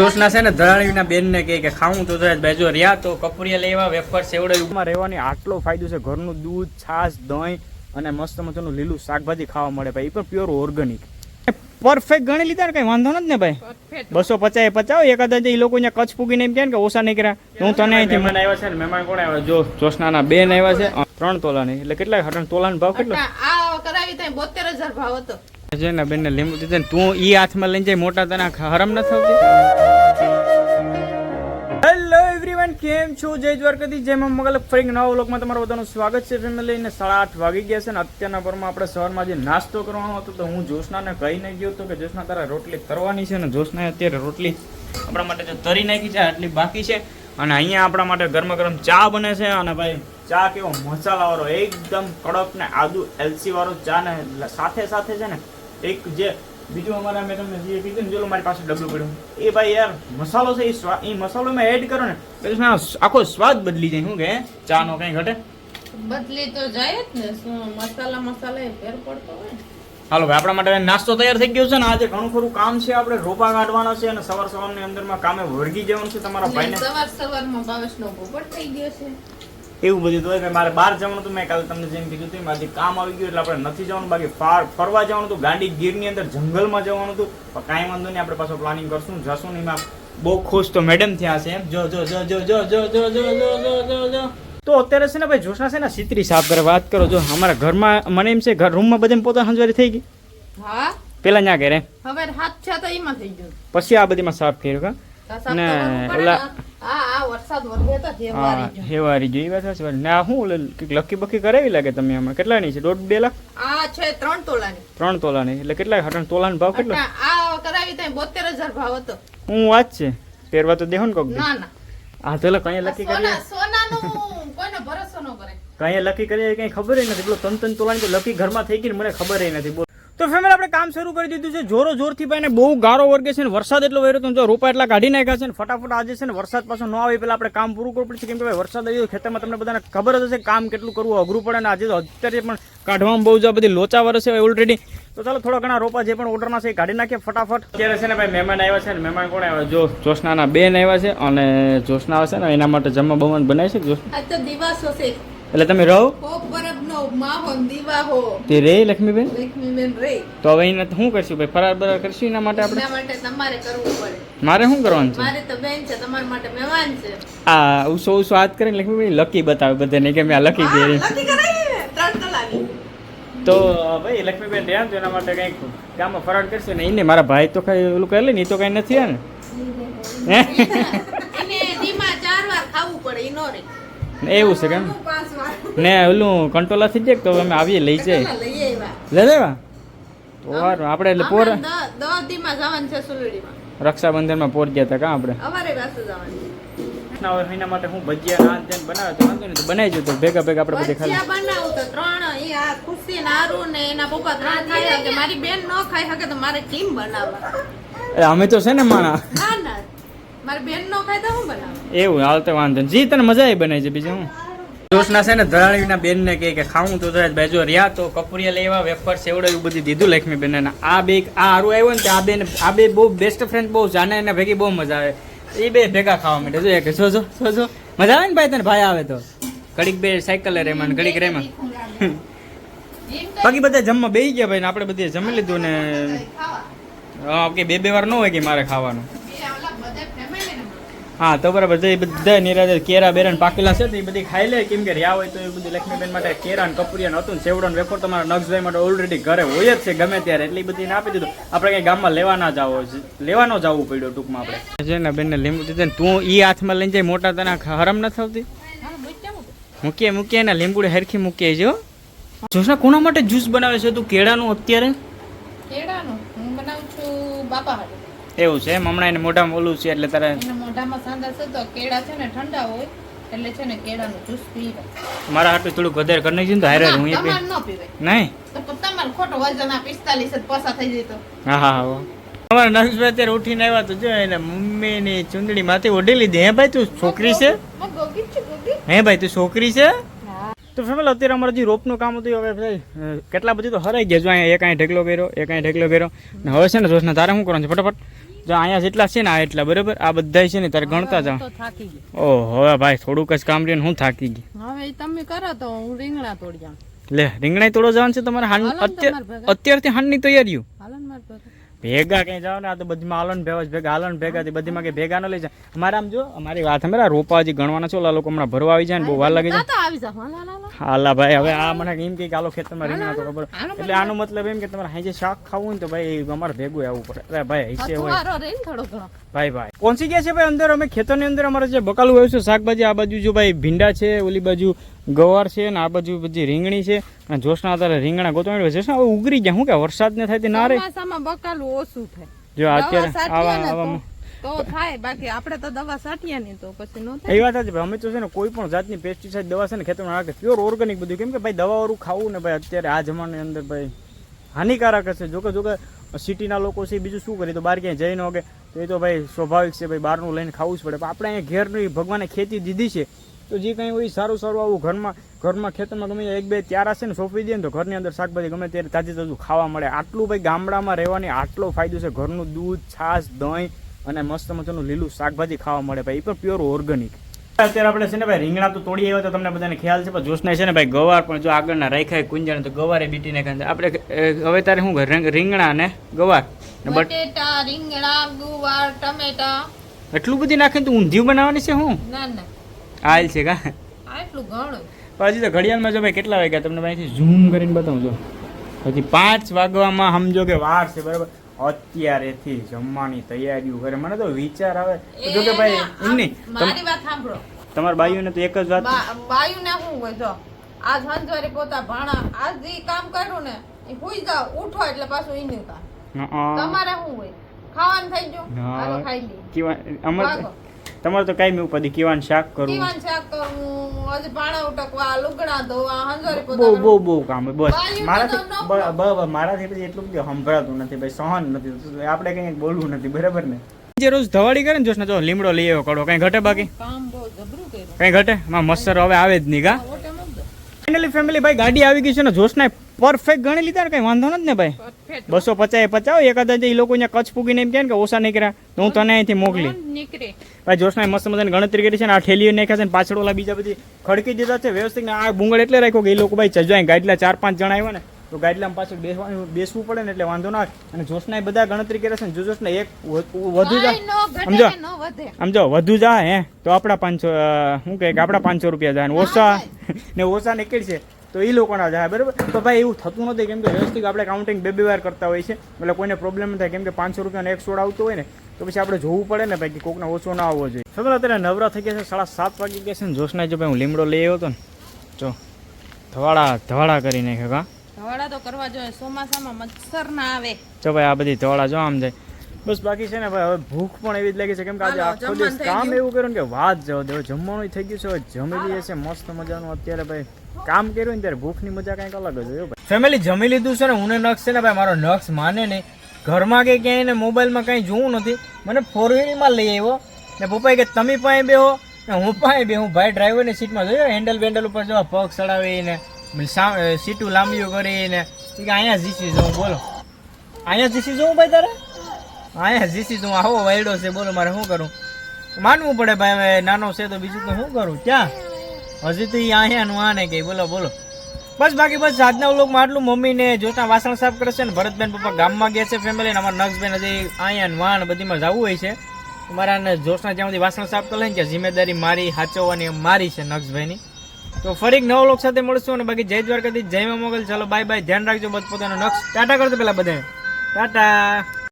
જોશના છે ને ધરાણીના બેન ને કહે કે ખાવું તો બેજો રહ્યા તો કપૂરિયા લેવા વેફર સેવડે રહેવાની આટલો ફાયદો છે ઘરનું દૂધ છાશ દહીં અને મસ્ત મસ્તનું લીલું શાકભાજી ખાવા મળે ભાઈ. એ પણ પ્યોર ઓર્ગેનિક પરફેક્ટ ગણી લીધા ને કઈ વાંધો નથી ને ભાઈ? બસો પચાસ પચાવ એકાદા જે એ લોકો અહીંયા કચ્છ પૂગીને એમ કહે ને કે ઓછા નીકળ્યા હું તને અહીંથી મને આવ્યા છે ને મહેમાન કોણ આવ્યા? જો જોશનાના બેન આવ્યા છે. ત્રણ તોલાની. એટલે કેટલા હરણ તોલાનો ભાવ કેટલો? આ કરાવી ત્યાં બોતેર હજાર ભાવ હતો. છે ને બેનને લીંબુ દીધા તું ઈ હાથમાં લઈને જાય, મોટા તને હરમ ન થતી હેલો એવરીવન કેમ છો? જય દ્વારકાથી જય મા મગલ ફરી નવા વ્લોગમાં તમારું બધાનું સ્વાગત છે ફેમિલી ને. સાડા આઠ વાગી ગયા છે ને. અત્યારના પરમાં આપણે સવારમાં જે નાસ્તો કરવાનો હતો, તો હું જોશનાને કહીને ગયો હતો કે જોશના તારા રોટલી તરવાની છે ને. જોશનાએ અત્યારે રોટલી આપણા માટે જે તરી નાખી છે, આટલી બાકી છે. અને અહીંયા આપણા માટે ગરમ ગરમ ચા બને છે અને ભાઈ, ચા કેવો મસાલાવાળો, એકદમ કડક ને આદુ એલસી વાળો ચા ને સાથે સાથે છે ને એક જે બીજું અમારા મેં તમને જે કીધું ને ચલો મારી પાસે ડબલું પડ્યું. એ ભાઈ યાર મસાલો છે એ એ મસાલો મેં એડ કરો ને પછી આખો સ્વાદ બદલી જાય શું કે? ચા નો કઈ ઘટે? બદલી તો જાય જ ને મસાલા મસાલા એ ફેર પડતો હોય હાલો ભાઈ આપણા માટે નાસ્તો તૈયાર થઈ ગયો છે ને આજે ઘણું ખરું કામ છે આપણે રોપા કાઢવાના છે અને સવાર સવારની અંદરમાં કામે વળગી જવાનું છે તમારા ભાઈને. સવાર સવારમાં ભાવેશનો પોપટ થઈ ગયો છે. એવું બધું તો મારે બહાર જવાનું હતું મેં કાલે તમને જેમ કીધું હતું મારી કામ આવી ગયું એટલે આપણે નથી જવાનું બાકી ફાર ફરવા જવાનું હતું ગાંડી ગીરની અંદર જંગલમાં જવાનું હતું પણ કાંઈ વાંધો નહીં આપણે પાછો પ્લાનિંગ કરશું જશું નહીં એમાં બહુ ખુશ તો મેડમ થયા છે એમ જો જો જો જો જો જો જો જો જો જો જો તો અત્યારે છે ને ભાઈ જોશા છે ને સિત્રી સાફ કરે વાત કરો જો અમારા ઘરમાં મને એમ છે ઘર રૂમમાં બધા પોતા હંજવારી થઈ ગઈ હા પેલા ન્યા ઘરે હવે હાથ છે તો એમાં થઈ ગયું પછી આ બધીમાં સાફ કર્યું કા ને ઓલા- જે વાત સાચી. વાત. ને શું લકી બકી કરાવી લાગે તમે આમાં? કેટલાની છે? દોઢ બે લાખ? આ છે ત્રણ તોલાની. ત્રણ તોલાની. એટલે કેટલા? હરણ તોલાનો ભાવ કેટલો? આ કરાવી ત્યાં બોતેર હજાર ભાવ હતો. હું વાત છે. પહેરવા તો દેહો ને કોક. ના ના. આ તો કઈ લકી સોના સોનાનું કોઈનો ભરોસો ન કરે. કઈ લકી કરીએ કઈ ખબર નથી. પેલો તન ત્રણ તોલાની તો લકી ઘરમાં થઈ ગઈ ને મને ખબર નથી. બોલ. તો ફેમિલી, આપણે કામ શરૂ કરી દીધું છે. જોરો જોરથી ભાઈને બહુ ગારો વર્ગે છે ને વરસાદ એટલો વહેરો તો જો રોપા એટલા કાઢી નાખ્યા છે ફટાફટ આજે છે ને વરસાદ પાછો ન આવે પહેલાં આપણે કામ પૂરું કરવું પડશે. કેમ કે ભાઈ, વરસાદ આવ્યો, ખેતરમાં તમને બધાને ખબર જ હશે કામ કેટલું કરવું, અઘરું પડે અને આજે અત્યારે પણ કાઢવામાં બહુ જ બધી લોચા વરસે ઓલરેડી તો ચાલો, થોડા ઘણા રોપા જે પણ ઓર્ડરના છે એ કાઢી નાખીએ ફટાફટ. અત્યારે છે ને ભાઈ, મહેમાન આવ્યા છે ને મહેમાન કોણ આવ્યા? જો જોશનાના બેન આવ્યા છે અને જોશના આવશે ને એના માટે જમવા બમવાનું બનાવી છે જોશ દિવાસો છે. એટલે તમે રહો? તે રે લક્ષ્મીબેન? લક્ષ્મીબેન રે. તો હવે એને શું કરશું? ભાઈ ફરાર બરાર કરશું એના માટે આપણે? માટે તમારે કરવું પડે. મારે શું કરવાનું છે? મારે તો બેન છે તમારા માટે મહેમાન છે. આ ઉસો ઉસો હાથ કરીને લક્ષ્મીબેન લકી બતાવે બધાને કે મેં આ લકી દે લકી કરાવી તો ભાઈ લક્ષ્મીબેન રહ્યા તો એના માટે કંઈક. ગામમાં ફરાર કરશે ને એને મારા ભાઈ તો કઈ ઓલું કરે ને એ તો કઈ નથી ને ચાર વાર ખાવું પડે એવું છે કેમ ને ઓલું કંટોલા થઈ જાય તો અમે આવીએ લઈ જાય લઈ લે લેવા તો વાર આપણે એટલે પોર હમણાં દ- દસ દીમાં જવાનું છે સુલડીમાં રક્ષાબંધનમાં પોર ગયા હતા કાં આપણે? અમારે પાછું જવાનું ના હવે એના માટે હું ભજીયા નાન તેન બનાવે તો વાંધો નહીં. તો બનાવી જો તો ભેગા ભેગા આપણે બધે ખાલી. બનાવું તો ત્રણ ઈ આ ખુશી ને ને એના પપ્પા ત્રણ ખાઈ શકે. મારી બેન ન ખાઈ શકે તો મારે ટીમ બનાવવા. અમે તો છે ને માણા. મારી બેન ન ખાય તો હું બનાવું? એવું હાલ તો વાંધો નહીં. જી તને મજા આવી બનાવી છે બીજું હું જોશના છે ને ધરાણીના બેન ને કહે કે ખાવું તો જાય બેજો રહ્યા તો કપૂરિયા લેવા વેફર સેવડો એવું બધું દીધું લક્ષ્મી બેન આ બે આ હારું આવ્યો ને આ બેન આ બે બહુ બેસ્ટ ફ્રેન્ડ બહુ જાને એને ભેગી બહુ મજા આવે. એ બે ભેગા ખાવા માટે જો એક જો જો જો જો. મજા આવે ને ભાઈ તને? ભાઈ આવે તો. ઘડીક બે સાયકલ રેમાં ઘડીક રેમાં બાકી બધા જમવા બેસી ગયા ભાઈ ને આપણે બધે જમી લીધું ને. હા, કે બે બે વાર ન હોય કે મારે ખાવાનું એ ઓલા બધા family ને હા તો બરાબર. એ બધા નિરાજે કેરા બેરણ પાકેલા છે તો એ બધી ખાઈ લે. કેમ કે રહ્યા હોય તો એ બધી લક્ષ્મીબેન માટે કેરા ને કપુરિયા ને હતું ને સેવડો ને વેફર તમારા નક્ષભાઈ માટે ઓલરેડી ઘરે હોય જ છે ગમે ત્યારે. એટલે એ બધી આપી દીધું. આપણે કઈ ગામમાં લેવા ના જાવ લેવા ન જવું પડ્યું ટૂંકમાં આપણે. છે ને બેનને લીંબુ દીધું તું ઈ હાથમાં લઈને જાય મોટા તને હરમ ન થતી હા મૂક્યા મૂકો. મૂકીએ મૂકીએ ને લીંબુ હરખી મૂકીએ જો. જોશના કોના માટે જ્યુસ બનાવે છે તું? કેળાનું અત્યારે? કેળાનું? હું બનાવું છું બાપા હાટુ. એવું છે એમ? હમણાં એને મોઢામાં ઓલું છે એટલે તારે એના મોઢામાં સાંધા છે તો કેળા છે ને ઠંડા હોય એટલે છે ને કેળાનું જ્યુસ પીવે. મારા હાટું થોડુંક વધારે કરી નાખી તો હારે હું એ પી ન પીવાય નહીં? તો તમારે ખોટો વજન આ પિસ્તાલીસ જ પસા થઈ જતો હા હા હા. અમારા નરેશભાઈ અત્યારે ઉઠીને આવ્યા તો જો એને મમ્મીની ચુંદડી માંથી ઓઢી લીધી. હે ભાઈ તું છોકરી છે? હું ભાઈ તું છોકરી છે? તો ફેમિલ અત્યારે અમારે જે રોપનું કામ હતું હવે કેટલા બધી તો હરાઈ ગયા. જો અહીંયા એક અહીં ઢેકલો કર્યો એક અહીં ઢેકલો કર્યો. ને હવે છે ને જોશને તારે શું કરવાનું છે? ફટાફટ. જો અહીંયા જેટલા છે ને આ એટલા બરાબર? આ બધા છે ને તારે ગણતા જાવ જાઓ. ઓ હવે ભાઈ થોડુંક જ કામ રહ્યું ને હું થાકી ગઈ. હવે તમે કરો તો હું રીંગણા તોડી જાઉં લે રીંગણાઈ તોડો જવાનું છે તમારે. અત્યારથી હાનની તૈયારીઓ. હાલો ને માર ભેગા. ક્યાં જાવ ને આ તો બધીમાં હાલો ને ભેગા જ ભેગા થી બધીમાં કઈ ભેગા ન લઈ જાય. અમારે આમ જો અમારી વાત અમે રોપા હજી ગણવાના છો લોકો હમણાં ભરવા આવી જાય ને બહુ વાર લાગી જાઓ. હાલો ભાઈ હવે આ મને એમ કે હાલો ખેતરમાં રીંગણા તો ખબર. એટલે આનો મતલબ એમ કે તમારે હાજે શાક ખાવું ને તો ભાઈ અમારે ભેગું આવવું પડે. અરે ભાઈ હિસ્સે હોય. ભાઈ ભાઈ. પહોંચી ગયા છે ભાઈ અંદર? અમે ખેતરની અંદર અમારે જે બકાલું આવ્યું છે શાકભાજી આ બાજુ જો ભાઈ ભીંડા છે ઓલી બાજુ ગવાર છે ને આ બાજુ બધી રીંગણી છે. અને જોશના અત્યારે રીંગણા ગોતવાણી જોશના હવે ઉગરી ગયા? શું કે વરસાદ ને થાય તે ના રે બકાલું ઓછું થાય. જો અત્યારે આવા આવા તો થાય. બાકી આપણે તો દવા છાંટીએ ને તો પછી નો થાય. એ વાત છે અમે તો છે ને કોઈ પણ જાતની પેસ્ટિસાઇડ દવા છે ને ખેતરમાં નાખે પ્યોર ઓર્ગેનિક બધું. કેમ કે ભાઈ દવાવાળું ખાવું ને ભાઈ અત્યારે આ જમાનાની અંદર ભાઈ હાનિકારક હશે. જોકે જોકે સિટીના લોકો છે બીજું શું કરે? તો બહાર ક્યાંય જઈ ન કે તો એ તો ભાઈ સ્વાભાવિક છે ભાઈ બહારનું લઈને ખાવું જ પડે. પણ આપણે અહીંયા ઘેરની ભગવાને ખેતી દીધી છે. તો જે કંઈ હોય સારું સારું આવું ઘરમાં ઘરમાં ખેતરમાં ગમે એક બે ત્યારા છે ને સોંપી દે ને તો ઘરની અંદર શાકભાજી ગમે ત્યારે તાજી તાજું ખાવા મળે. આટલું ભાઈ ગામડામાં રહેવાની આટલો ફાયદો છે. ઘરનું દૂધ છાશ દહીં અને મસ્ત મજાનું લીલું શાકભાજી ખાવા મળે ભાઈ. એ પણ પ્યોર ઓર્ગેનિક અત્યારે આપણે છે ને ભાઈ રીંગણા તો તોડી આવ્યા તો તમને બધાને ખ્યાલ છે પણ જોશને છે ને ભાઈ ગવાર પણ જો આગળના રાખ્યા કુંજણ તો ગવારે બીટીને ખાંડે આપણે હવે તારે શું રીંગણા ને ગવાર? બટેટા રીંગણા ગુવાર ટમેટા. એટલું બધી નાખીને તો ઊંધિયું બનાવવાની છે હું ના ના. આયલ છે કા? આટલું ઘણું. પછી તો ઘડિયાળમાં જો ભાઈ કેટલા વાગ્યા? તમને ભાઈથી ઝૂમ કરીને બતાવું જો. પછી પાંચ વાગવામાં સમજો કે વાર છે બરાબર? અત્યારેથી જમવાની તૈયારીઓ કરે. મને તો વિચાર આવે. જો કે ભાઈ એમ નહીં. મારી વાત સાંભળો. તમારા બાઈઓને તો એક જ વાત બાયુને શું હોય જો. આ હંજવારી પોતા ભાણા આજ જે કામ કર્યું ને એ હુઈ જાવ ઉઠો એટલે પાછું ઈનું કામ તમારે શું હોય? ખાવાનું થઈ ગયું? હાલો ખાઈ લી. અમારે. તમારે તો કાંઈ ઉપાધિ કેવાનું શાક કરવું. દીવાન શાક કરવું હજી પાણા ઉટકવા લુગડા ધોવા હંજવારી બહુ પોતા બહુ બહુ કામ બસ. મારાથી તો ન બ- બ- બ- મારાથી પછી એટલું બધું સંભળાતું નથી ભાઈ સહન નથી આપણે કંઈ બોલવું નથી બરાબર ને? જે રોજ ધવાડી કરે ને જોશ ને જો લીમડો લઈ આવ્યો કડો કઈ ઘટે બાકી? કામ બહુ જબરું કર્યું. કઈ ઘટે? માં મસ્સર હવે આવે જ નહીં ગા ફાઇનલી ફેમિલી ભાઈ ગાડી આવી ગઈ છે ને જોશના પરફેક્ટ ગણી લીધા ને કઈ વાંધો નથી ને ભાઈ? બસો પચાસ પચાવ એકાદા જે ઈ લોકો અહીંયા કચ્છ પૂગીને એમ ને કે ઓછા નીકળ્યા તો હું તને અહીંથી મોકલી. ભાઈ જોશના મસ્ત મજાની ગણતરી કરી છે ને આ ઠેલીઓ નાખ્યા છે ને પાછળ ઓલા બીજા બધી ખડકી દીધા છે વ્યવસ્થિત ને આ ભૂંગળ એટલે રાખ્યો કે એ લોકો ભાઈ ચજવાય ગાડીલા ચાર પાંચ જણા આવ્યા ને તો ગાડીલામાં પાછળ બેસવાનું બેસવું પડે ને એટલે વાંધો ના આવે. અને જોશના બધા ગણતરી કરે છે ને જો જોશના એક વધુ જા સમજો સમજો. કે વધુ. જા હે. તો આપણા પાંચસો શું કહે કે આપણા પાંચસો રૂપિયા જાય. ને ઓછા ને ઓછા નીકળશે. તો એ લોકોના જાય બરાબર? તો ભાઈ એવું થતું નથી કેમ કે વ્યવસ્થિત આપણે કાઉન્ટિંગ બે બે વાર કરતા હોય છે. એટલે કોઈને પ્રોબ્લેમ ન થાય કેમ કે પાંચસો રૂપિયાનો એક સોડ આવતો હોય ને તો પછી આપણે જોવું પડે ને ભાઈ કે કોકને ઓછો ના આવવો જોઈએ. ખબર અત્યારે નવરા થઈ ગયા છે સાડા સાત વાગી ગયા છે ને જોશના જો ભાઈ હું લીમડો લઈ આવ્યો હતો ને જો ધવાડા ધવાડા કરી નાખ્યો કા? ધવાડા તો કરવા જોઈએ ચોમાસામાં મચ્છર ના આવે. જો ભાઈ આ બધી ધવાડા જો આમ જાય. બસ બાકી છે ને ભાઈ હવે ભૂખ પણ એવી જ લાગી છે. કેમ કે આજે આખો દિવસ કામ એવું કર્યું ને કે વાત જવા દેવો જમવાનું થઈ ગયું છે જમી લઈએ છે મસ્ત મજાનું અત્યારે ભાઈ કામ કર્યું ને ત્યારે ભૂખની મજા કંઈક અલગ જ હોય ભાઈ. ફેમિલી જમી લીધું છે ને હું નક્ષ છે ને ભાઈ મારો નક્ષ માને નહીં. ઘરમાં કે ક્યાંય ને મોબાઈલમાં કંઈ જોવું નથી. મને ફોર વ્હીલમાં લઈ આવ્યો. ને પપ્પાએ કે તમે પાસે બેહો. ને હું પાસે બે હું ભાઈ ડ્રાઈવરની સીટમાં જોયો હેન્ડલ બેન્ડલ ઉપર જો પગ ચડાવીને સીટું લાંબીઓ કરીને. કે અહીંયા જીસી જવું બોલો. અહીંયા જીસી જવું ભાઈ તારે? અહીંયા જીસી તું આવો વાયડો છે, બોલો, મારે શું કરું? માનવું પડે ભાઈ, હવે નાનો છે તો બીજું તો શું કરું? ક્યાં? હજી તો ઈ અહીંયાનું આ ને કે, બોલો બોલો. બસ બાકી બસ, આજના વ્લોગમાં આટલું. મમ્મીને જોતા વાસણ સાફ કરશે ને ભરતબેન પપ્પા ગામમાં ગયા છે ફેમિલી ને, અમારા નક્ષબેન હજી અહીંયા વાણ બધીમાં જવું હોય છે. મારા જોશના જ્યાં સુધી વાસણ સાફ કરે ને કે જિમ્મેદારી મારી સાચવવાની મારી છે નક્ષભાઈની તો ફરી નવો લોક સાથે મળશું અને બાકી જય દ્વારકાથી જય મોગલ. ચાલો બાય બાય ધ્યાન રાખજો બધ પોતાનો નક્ષ ટાટા કરતો પેલા બધા ટાટા.